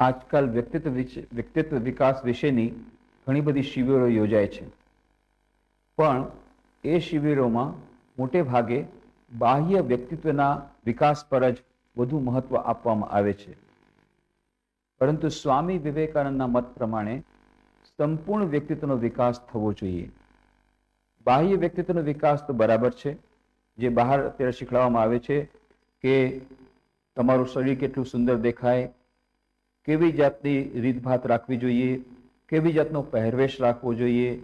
આજકાલ વ્યક્તિત્વ વ્યક્તિત્વ વિકાસ વિશેની ઘણી બધી શિબિરો યોજાય છે. પણ એ શિબિરોમાં મોટે ભાગે બાહ્ય વ્યક્તિત્વના વિકાસ પર જ વધુ મહત્વ આપવામાં આવે છે. પરંતુ સ્વામી વિવેકાનંદના મત પ્રમાણે સંપૂર્ણ વ્યક્તિત્વનો વિકાસ થવો જોઈએ. બાહ્ય વ્યક્તિત્વનો વિકાસ તો બરાબર છે. જે બહાર અત્યારે શીખવાડવામાં આવે છે કે તમારું શરીર કેટલું સુંદર દેખાય કેવી જાતની રીતભાત રાખવી જોઈએ? કેવી જાતનો પહેરવેશ રાખવો જોઈએ?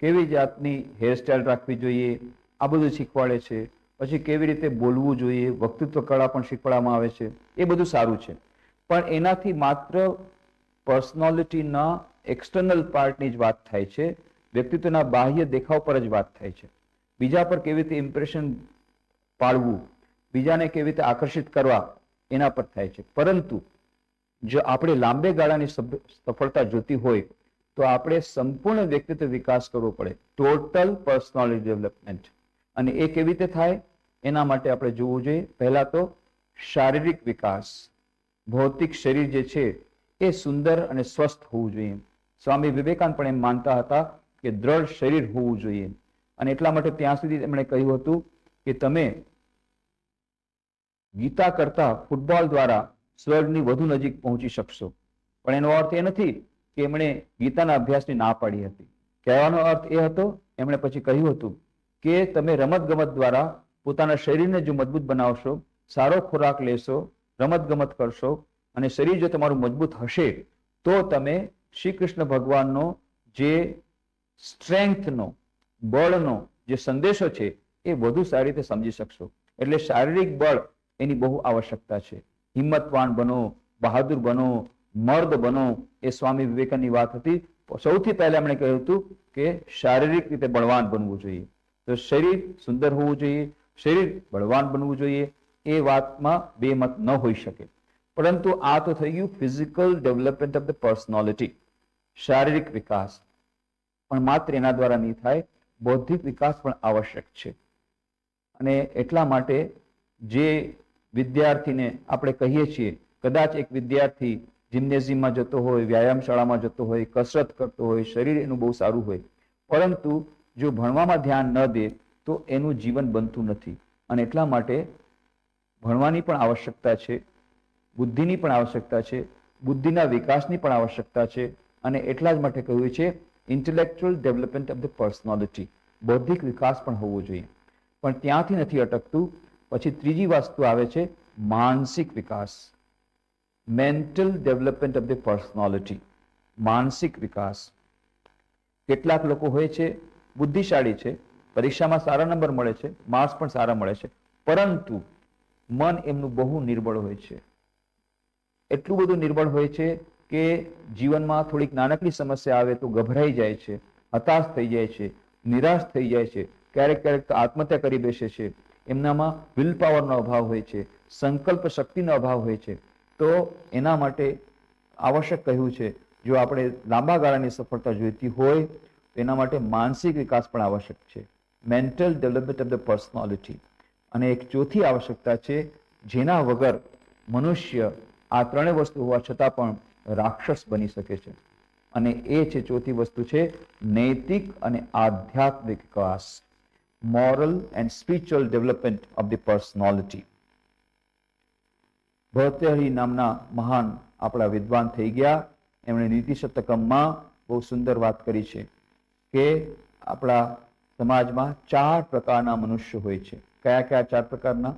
કેવી જાતની હેરસ્ટાઈલ રાખવી જોઈએ? આ બધું શીખવાડે છે. પછી કેવી રીતે બોલવું જોઈએ? વક્તૃત્વ કળા પણ શીખવાડવામાં આવે છે. એ બધું સારું છે. પણ એનાથી માત્ર પર્સનાલિટીના એક્સટર્નલ પાર્ટની જ વાત થાય છે. વ્યક્તિત્વના બાહ્ય દેખાવ પર જ વાત થાય છે. બીજા પર કેવી રીતે ઇમ્પ્રેશન પાડવું? બીજાને કેવી રીતે આકર્ષિત કરવા? એના પર થાય છે. પરંતુ જો આપણે લાંબે ગાળાની સફળતા જોતી હોય, તો આપણે સંપૂર્ણ વ્યક્તિત્વ વિકાસ કરવો પડે. ટોટલ પર્સનાલિટી ડેવલપમેન્ટ અને એ કેવી રીતે થાય? એના માટે આપણે જોવું જોઈએ. પહેલા તો શારીરિક વિકાસ. ભૌતિક શરીર જે છે, એ સુંદર અને સ્વસ્થ હોવું જોઈએ. સ્વામી વિવેકાનંદ પણ એમ માનતા હતા કે દ્રઢ શરીર હોવું જોઈએ. અને એટલા માટે ત્યાં સુધી એમણે કહ્યું હતું કે તમે ગીતા કરતા ફૂટબોલ દ્વારા સ્વર્ગની વધુ નજીક પહોંચી શકશો. પણ એનો અર્થ એ નથી કે એમણે ગીતાના અભ્યાસની ના પાડી હતી. કહેવાનો અર્થ એ હતો, એમણે પછી કહ્યું હતું કે તમે રમત ગમત દ્વારા પોતાના શરીરને જો મજબૂત બનાવશો, સારો ખોરાક લેશો રમત ગમત કરશો અને શરીર જો તમારું મજબૂત હશે, તો તમે શ્રી કૃષ્ણ ભગવાનનો જે સ્ટ્રેન્થનો, બળનો જે સંદેશો છે, એ વધુ સારી રીતે સમજી શકશો. એટલે શારીરિક બળ એની બહુ આવશ્યકતા છે. હિંમતવાન બનો, બહાદુર બનો, મર્દ બનો એ સ્વામી વિવેકાનંદની વાત હતી. સૌથી પહેલા એમણે કહ્યું હતું કે શારીરિક રીતે બળવાન બનવું જોઈએ. તો શરીર સુંદર હોવું જોઈએ, શરીર બળવાન બનવું જોઈએ, એ વાતમાં બે મત ન હોઈ શકે. પરંતુ આ તો થઈ ગયું physical development of the personality શારીરિક વિકાસ. પણ માત્ર એના દ્વારા નહીં થાય, બૌદ્ધિક વિકાસ પણ આવશ્યક છે. અને એટલા માટે જે વિદ્યાર્થીને આપણે કહીએ છીએ, કદાચ એક વિદ્યાર્થી જિમ્નેઝિયમમાં જતો હોય વ્યાયામ શાળામાં જતો હોય, કસરત કરતો હોય, શરીર એનું બહુ સારું હોય, પરંતુ જો ભણવામાં ધ્યાન ન દે, તો એનું જીવન બનતું નથી. અને એટલા માટે ભણવાની પણ આવશ્યકતા છે, બુદ્ધિની પણ આવશ્યકતા છે, બુદ્ધિના વિકાસની પણ આવશ્યકતા છે, અને એટલા જ માટે કહ્યું છે intellectual development of the personality બૌદ્ધિક વિકાસ પણ હોવો જોઈએ. પણ ત્યાંથી નથી અટકતું પછી ત્રીજી વસ્તુ આવે છે માનસિક વિકાસ. Mental development of the personality માનસિક વિકાસ. કેટલાક લોકો હોય છે, બુદ્ધિશાળી છે, પરીક્ષામાં સારા નંબર મળે છે માર્ક્સ પણ સારા મળે છે, પરંતુ મન એમનું બહુ નિર્બળ હોય છે. એટલું બધું નિર્બળ હોય છે કે જીવનમાં થોડીક નાનકડી સમસ્યા આવે તો ગભરાઈ જાય છે, હતાશ થઈ જાય છે, નિરાશ થઈ જાય છે, ક્યારેક ક્યારેક તો આત્મહત્યા કરી બેસે છે એમનામાં વિલ પાવરનો અભાવ હોય છે, સંકલ્પ શક્તિનો અભાવ હોય છે. તો એના માટે આવશ્યક કહ્યું છે, જો આપણે લાંબા ગાળાની સફળતા જોઈતી હોય એના માટે માનસિક વિકાસ પણ આવશ્યક છે. Mental development of the personality અને એક ચોથી આવશ્યકતા છે, જેના વગર મનુષ્ય આ ત્રણેય વસ્તુ હોવા છતાં પણ રાક્ષસ બની શકે છે. અને એ છે ચોથી વસ્તુ છે, નૈતિક અને આધ્યાત્મિક વિકાસ. Moral and spiritual development of the personality. Bhartrihari નામના મહાન આપણા વિદ્વાન થઈ ગયા. એમણે નીતિ શતકમમાં બહુ સુંદર વાત કરી છે કે આપણા સમાજમાં ચાર પ્રકારના મનુષ્ય હોય છે. કયા કયા ચાર પ્રકારના?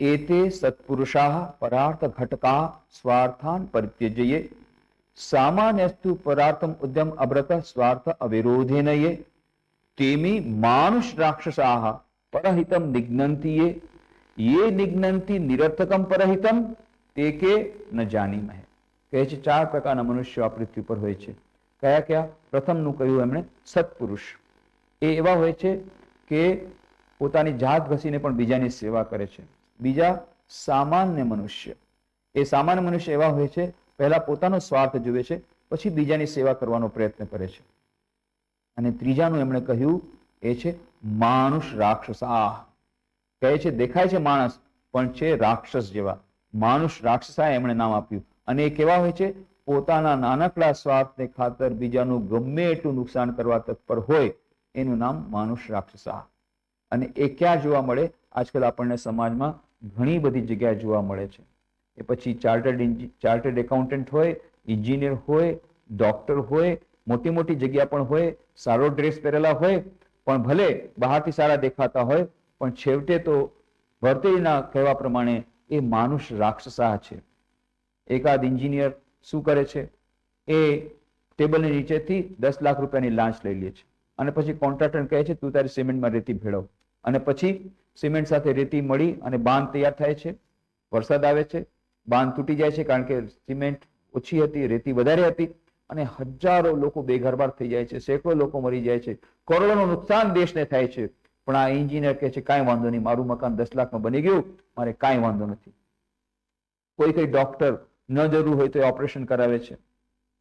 એતે સત્પુરુષા પરાર્થ ઘટકા સ્વાર્થાન પરિત્યજયે. સામાન્યસ્તુ પરાર્થમ ઉદ્યમ અબ્રત સ્વાર્થ અવિરોધે યે તેમી માનુષ રાક્ષસાહ પરહિતમ નિઘ્નંતિ એ યે નિઘ્નંતિ નિરર્થકમ પરહિતમ તે કે ન જાની મહે કહે છે ચાર પ્રકારના મનુષ્યો આ પૃથ્વી પર હોય છે કયા કયા પ્રથમનું કહ્યું એમણે સત્પુરુષ એ એવા હોય છે કે પોતાની જાત ઘસીને પણ બીજાની સેવા કરે છે. બીજા સામાન્ય મનુષ્ય. એ સામાન્ય મનુષ્ય એવા હોય છે, પહેલા પોતાનો સ્વાર્થ જુએ છે, પછી બીજાની સેવા કરવાનો પ્રયત્ન કરે છે. અને ત્રીજાનું એમણે કહ્યું, એ છે માનુષ રાક્ષસા. કહે છે, દેખાય છે માણસ, પણ છે રાક્ષસ જેવા. માનુષ રાક્ષસા એમણે નામ આપ્યું. અને એ કેવા હોય છે? પોતાના નાનકડા સ્વાર્થને ખાતર બીજાનું ગમે એટલું નુકસાન કરવા તત્પર હોય, એનું નામ માનુષ રાક્ષસા. અને એ ક્યાં જોવા મળે? આજકાલ આપણને સમાજમાં ઘણી બધી જગ્યાએ જોવા મળે છે. એ પછી ચાર્ટર્ડ ચાર્ટર્ડ એકાઉન્ટન્ટ હોય ઇન્જિનિયર હોય, ડોક્ટર હોય મોટી મોટી જગ્યા પણ હોય, સારો ડ્રેસ પહેરેલા હોય, પણ ભલે બહારથી સારા દેખાતા હોય, પણ છેવટે તો વર્તેરીના કહેવા પ્રમાણે એ માનુષ રાક્ષસા છે. એકાદ ઇન્જિનિયર શું કરે છે? એ ટેબલની નીચેથી દસ લાખ રૂપિયાની લાંચ લઈ લે છે. અને પછી કોન્ટ્રાક્ટર કહે છે, તું તારી સિમેન્ટમાં રેતી ભેળવ. અને પછી સિમેન્ટ સાથે રેતી મળી અને બાંધ તૈયાર થાય છે. વરસાદ આવે છે. બાંધ તૂટી જાય છે કારણ કે સિમેન્ટ ઓછી હતી, રેતી વધારે હતી. અને હજારો લોકો બેઘરબાર થઈ જાય છે, સેંકડો લોકો મરી જાય છે, કરોડોનું નુકસાન દેશને થાય છે. પણ આ એન્જિનિયર કહે છે, કાંઈ વાંધો નહીં, મારું મકાન દસ લાખમાં બની ગયું, મારે કાંઈ વાંધો નથી. કોઈ કઈ ડોક્ટર ન જરૂર હોય તો એ ઓપરેશન કરાવે છે.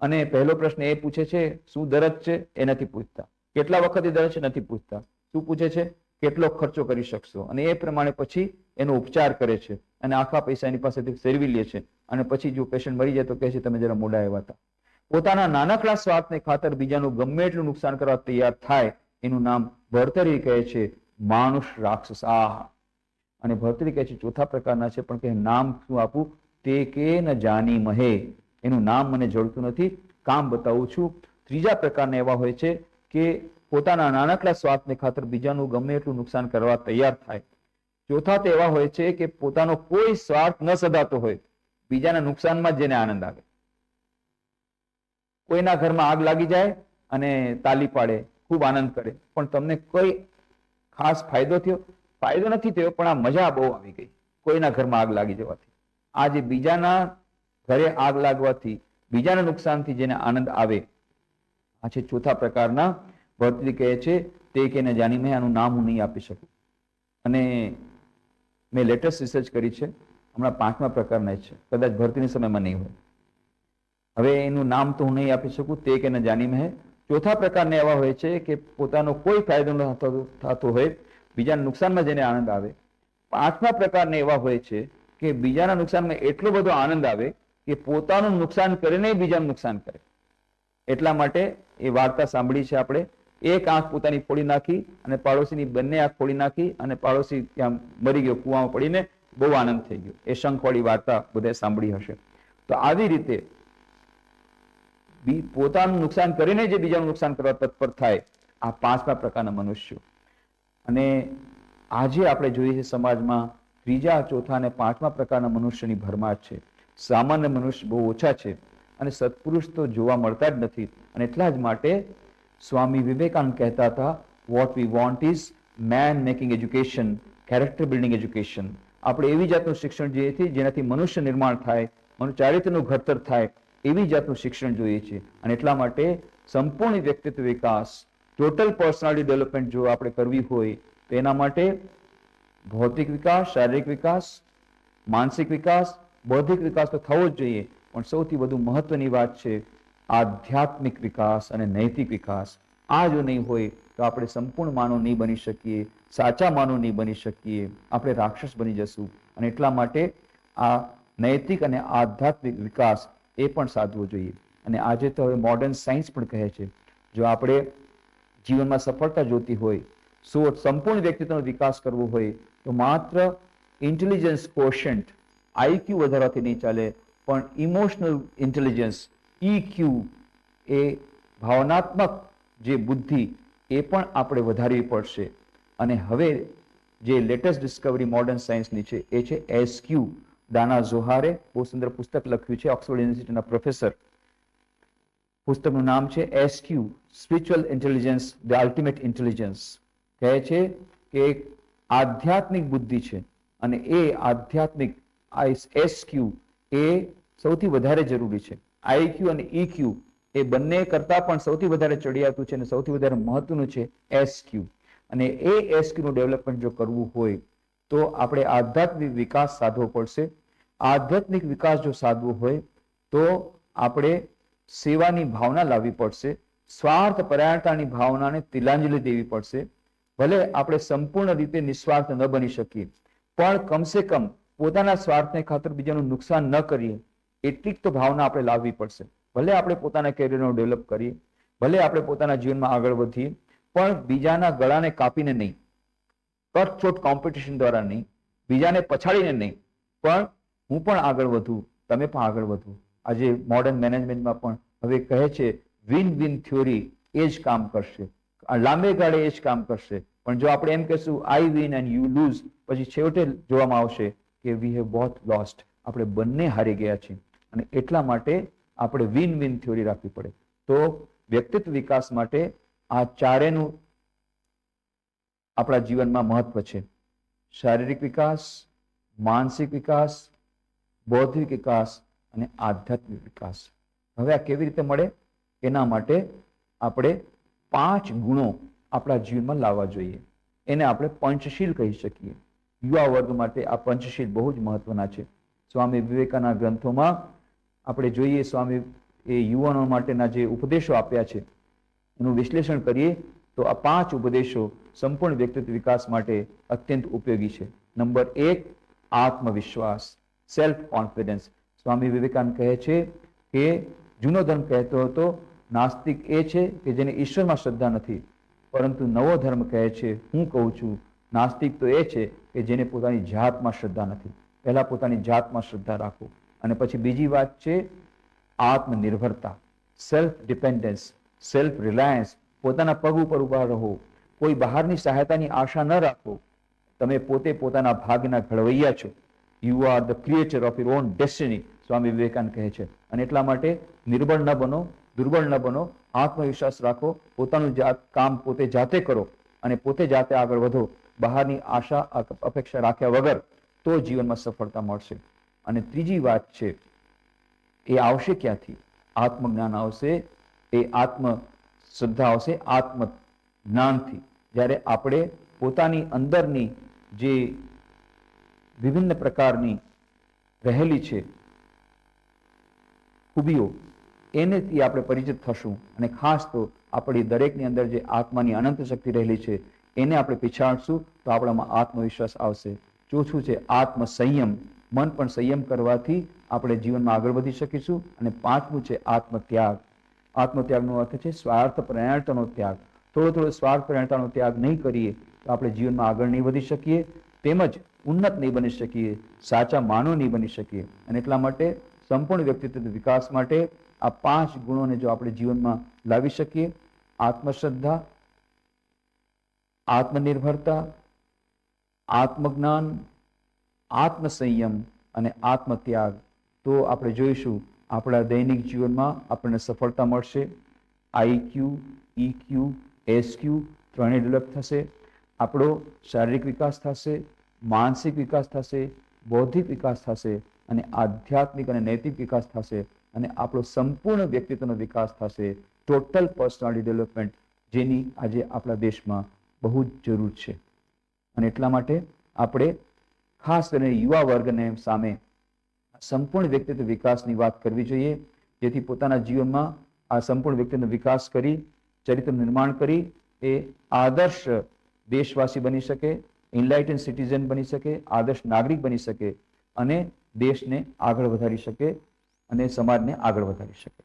અને પહેલો પ્રશ્ન એ પૂછે છે, શું દરદ છે? એ નથી પૂછતા. કેટલા વખત દરદ છે? નથી પૂછતા. શું પૂછે છે? કેટલો ખર્ચો કરી શકશો? અને એ પ્રમાણે પછી એનો ઉપચાર કરે છે. અને આખા પૈસા એની પાસેથી સેરવી લે છે. અને પછી જો પેશન્ટ મરી જાય તો કહે છે, તમે જરા મોડા આવ્યા હતા. પોતાના નાનકડા સ્વાર્થને ખાતર બીજાનું ગમે એટલું નુકસાન કરવા તૈયાર થાય, એનું નામ ભરતરી કહે છે માનુષ રાક્ષસ. આહ. અને ભરતરી કહે છે ચોથા પ્રકારના છે, પણ કે નામ શું આપું? તે કે ન જાની મહે. એનું નામ મને જડતું નથી. કામ બતાવું છું. ત્રીજા પ્રકારના એવા હોય છે કે પોતાના નાનકડા સ્વાર્થને ખાતર બીજાનું ગમે એટલું નુકસાન કરવા તૈયાર થાય. ચોથા તો એવા હોય છે કે પોતાનો કોઈ સ્વાર્થ ન સદાતો હોય. બીજાના નુકસાનમાં જેને આનંદ આવે. કોઈના ઘરમાં આગ લાગી જાય અને તાલી પાડે, ખૂબ આનંદ કરે. પણ તમને કોઈ ખાસ ફાયદો થયો? ફાયદો નથી થયો, પણ આ મજા બહુ આવી ગઈ કોઈના ઘરમાં આગ લાગી જવાથી. આ જે બીજાના ઘરે આગ લાગવાથી, બીજાના નુકસાનથી જેને આનંદ આવે, આ છે ચોથા પ્રકારના ભરતરી કહે છે, તે કે ને જાણી મેં આનું નામ હું નહીં આપી શકું. અને મેં લેટેસ્ટ રિસર્ચ કરી છે, હમણાં પાંચમા પ્રકારના છે. કદાચ ભરતીની સમયમાં નહીં હોય. હવે એનું નામ તો હું નહીં આપી શકું, તે કે ન જાણી મેં ચોથા પ્રકારના એવા હોય છે કે પોતાનો કોઈ ફાયદો ન થતો હોય, બીજાના નુકસાનમાં જેને આનંદ આવે. પાંચમા પ્રકારના એવા હોય છે કે બીજાના નુકસાનમાં એટલો બધો આનંદ આવે કે પોતાનું નુકસાન કરીને બીજાનું નુકસાન કરે. એટલા માટે એ વાર્તા સાંભળી છે આપણે. એક આંખ પોતાની ફોડી નાખી અને પાડોશીની બંને આંખ ફોડી નાખી અને પાડોશી ત્યાં મરી ગયો, કુવામાં પડીને બહુ આનંદ થઈ ગયો. એ શંખવાળી વાર્તા બધા સાંભળી હશે. તો આવી રીતે પોતાનું નુકસાન કરીને જે બીજાનું નુકસાન કરવા તત્પર થાય, આ પાંચમા પ્રકારના મનુષ્યો. અને આજે આપણે જોઈએ છીએ સમાજમાં ત્રીજા, ચોથા અને પાંચમા પ્રકારના મનુષ્યની ભરમાટ છે. સામાન્ય મનુષ્ય બહુ ઓછા છે અને સત્પુરુષ તો જોવા મળતા જ નથી. અને એટલા જ માટે સ્વામી વિવેકાનંદ કહેતા હતા what we want is man making education character building education આપણે એવી જાતનું શિક્ષણ જોઈએ છીએ જેનાથી મનુષ્ય નિર્માણ થાય, મનુ ચારિત્રનું ઘડતર થાય એવી જાતનું શિક્ષણ જોઈએ છે. અને એટલા માટે સંપૂર્ણ વ્યક્તિત્વ વિકાસ ટોટલ પર્સનાલિટી ડેવલપમેન્ટ જો આપણે કરવી હોય, તો એના માટે ભૌતિક વિકાસ, શારીરિક વિકાસ, માનસિક વિકાસ, બૌદ્ધિક વિકાસ તો થવો જ જોઈએ. પણ સૌથી વધુ મહત્વની વાત છે આધ્યાત્મિક વિકાસ અને નૈતિક વિકાસ. આ જો નહીં હોય, તો આપણે સંપૂર્ણ માનવ નહીં બની શકીએ, સાચા માનવ નહીં બની શકીએ, આપણે રાક્ષસ બની જશું. અને એટલા માટે આ નૈતિક અને આધ્યાત્મિક વિકાસ એ પણ સાધવું જોઈએ. અને આજે તો હવે મોડર્ન સાયન્સ પણ કહે છે, જો આપણે જીવનમાં સફળતા જોતી હોય સો સંપૂર્ણ વ્યક્તિત્વનો વિકાસ કરવો હોય, તો માત્ર ઇન્ટેલિજન્સ કોશન્ટ આઈક્યુ વધારવાથી નહીં ચાલે, પણ ઇમોશનલ ઇન્ટેલિજન્સ ઇક્યુ એ ભાવનાત્મક જે બુદ્ધિ એ પણ આપણે વધારવી પડશે. અને હવે જે લેટેસ્ટ ડિસ્કવરી મોડર્ન સાયન્સની છે, એ છે એસક્યુ દાના ઝોહારે બહુ સુંદર પુસ્તક લખ્યું છે ઓક્સફોર્ડ યુનિવર્સિટીના પ્રોફેસર પુસ્તકનું નામ છે SQ spiritual intelligence the ultimate intelligence કહે છે કે એક આધ્યાત્મિક બુદ્ધિ છે અને એ આધ્યાત્મિક એસક્યુ એ સૌથી વધારે જરૂરી છે આઈક્યુ અને ઇક્યુ એ બંને કરતા પણ સૌથી વધારે ચડિયાતું છે અને સૌથી વધારે મહત્વનું છે એસક્યુ અને એ એસક્યુ નું ડેવલપમેન્ટ જો કરવું હોય તો આપણે આધ્યાત્મિક વિકાસ સાધવો પડશે. આધ્યાત્મિક વિકાસ જો સાધવો હોય, તો આપણે સેવાની ભાવના લાવવી પડશે. સ્વાર્થ પરાયણતાની ભાવનાને તિલાંજલિ દેવી પડશે. ભલે આપણે સંપૂર્ણ રીતે નિસ્વાર્થ ન બની શકીએ, પણ કમસે કમ પોતાના સ્વાર્થને ખાતર બીજાનું નુકસાન ન કરીએ, એટલીક તો ભાવના આપણે લાવવી પડશે. ભલે આપણે પોતાના કેરિયરનો ડેવલપ કરીએ, ભલે આપણે પોતાના જીવનમાં આગળ વધીએ, પણ બીજાના ગળાને કાપીને નહીં. કટછોટ કોમ્પિટિશન દ્વારા નહીં, બીજાને પછાડીને નહીં. પણ હું પણ આગળ વધું, તમે પણ આગળ વધો. આજે મોડર્ન મેનેજમેન્ટમાં પણ હવે કહે છે વિન વિન થિયોરી એ જ કામ કરશે. લાંબે ગાળે એ જ કામ કરશે. પણ જો આપણે એમ કહેશું I win and you lose પછી છેવટે જોવામાં આવશે કે વી હેવ બોથ લોસ્ટ આપણે બંને હારી ગયા છીએ. અને એટલા માટે આપણે વિન વિન થિયોરી રાખવી પડે. તો વ્યક્તિત્વ વિકાસ માટે આ ચારેનું આપણા જીવનમાં મહત્વ છે. શારીરિક વિકાસ, માનસિક વિકાસ, બૌદ્ધિક વિકાસ અને આધ્યાત્મિક વિકાસ. હવે આ કેવી રીતે મળે? એના માટે આપણે પાંચ ગુણો આપણા જીવનમાં લાવવા જોઈએ. એને આપણે પંચશીલ કહી શકીએ. યુવા વર્ગ માટે આ પંચશીલ બહુ જ મહત્વના છે. સ્વામી વિવેકાના ગ્રંથોમાં આપણે જોઈએ, સ્વામી એ યુવાનો માટેના જે ઉપદેશો આપ્યા છે, એનું વિશ્લેષણ કરીએ તો આ પાંચ ઉપદેશો સંપૂર્ણ વ્યક્તિત્વ વિકાસ માટે અત્યંત ઉપયોગી છે. નંબર એક, આત્મવિશ્વાસ સેલ્ફ કોન્ફિડન્સ સ્વામી વિવેકાનંદ કહે છે કે જૂનો ધર્મ કહેતો હતો, નાસ્તિક એ છે કે જેને ઈશ્વરમાં શ્રદ્ધા નથી. પરંતુ નવો ધર્મ કહે છે, હું કહું છું, નાસ્તિક તો એ છે કે જેને પોતાની જાતમાં શ્રદ્ધા નથી. પહેલાં પોતાની જાતમાં શ્રદ્ધા રાખો. અને પછી બીજી વાત છે, આત્મનિર્ભરતા સેલ્ફ ડિપેન્ડન્સ સેલ્ફ રિલાયન્સ પોતાના પગ ઉપર ઊભા રહો. કોઈ બહારની સહાયતાની આશા ન રાખો. તમે પોતે પોતાના ભાગના ઘડવૈયા છો. You are the creator of your own destiny Swami Vivekananda કહે છે. અને એટલા માટે નિર્બળ ન બનો, દુર્બળ ન બનો. આત્મવિશ્વાસ રાખો. પોતાનું જાત કામ પોતે જાતે કરો અને પોતે જાતે આગળ વધો. બહારની આશા અપેક્ષા રાખ્યા વગર તો જીવનમાં સફળતા મળશે. અને ત્રીજી વાત છે, એ આવશે ક્યાંથી? આત્મજ્ઞાન આવશે, એ આત્મ શ્રદ્ધા આવશે આત્મ જ્ઞાનથી જ્યારે આપણે પોતાની અંદરની જે વિભિન્ન પ્રકારની રહેલી છે, ખૂબીઓ, એનેથી આપણે પરિચિત થશું. અને ખાસ તો આપણી દરેકની અંદર જે આત્માની અનંત શક્તિ રહેલી છે, એને આપણે પીછાડશું તો આપણામાં આત્મવિશ્વાસ આવશે. ચોથું છે આત્મ સંયમ મન પણ સંયમ કરવાથી આપણે જીવનમાં આગળ વધી શકીશું. અને પાંચમું છે, આત્મત્યાગ. આત્મત્યાગનો અર્થ છે સ્વાર્થ પ્રયાણતાનો ત્યાગ. થોડો થોડો સ્વાર્થ પ્રયાણતાનો ત્યાગ નહીં કરીએ તો આપણે જીવનમાં આગળ નહીં વધી શકીએ, તેમજ ઉન્નત નહીં બની શકીએ, સાચા માનવ નહીં બની શકીએ. અને એટલા માટે સંપૂર્ણ વ્યક્તિત્વ વિકાસ માટે આ પાંચ ગુણોને જો આપણે જીવનમાં લાવી શકીએ, આત્મશ્રદ્ધા, આત્મનિર્ભરતા, આત્મજ્ઞાન, આત્મસંયમ અને આત્મત્યાગ, તો આપણે જોઈશું આપણા દૈનિક જીવનમાં આપણને સફળતા મળશે. આઈક્યુ ઇક્યુ એસક્યુ ત્રણેય ડેવલપ થશે. આપણો શારીરિક વિકાસ થશે, માનસિક વિકાસ થશે, બૌદ્ધિક વિકાસ થશે અને આધ્યાત્મિક અને નૈતિક વિકાસ થશે અને આપણો સંપૂર્ણ વ્યક્તિત્વનો વિકાસ થશે. ટોટલ પર્સનાલિટી ડેવલપમેન્ટ જેની આજે આપણા દેશમાં બહુ જ જરૂર છે. અને એટલા માટે આપણે ખાસ કરીને યુવા વર્ગને સામે સંપૂર્ણ વ્યક્તિત્વ વિકાસની વાત કરવી જોઈએ, જેથી પોતાના જીવનમાં આ સંપૂર્ણ વ્યક્તિત્વ વિકાસ કરી, ચરિત્ર નિર્માણ કરી, એ આદર્શ દેશવાસી બની શકે ઇનલાઇટન સિટીઝન બની શકે, આદર્શ નાગરિક બની શકે અને દેશને આગળ વધારી શકે અને સમાજને આગળ વધારી શકે.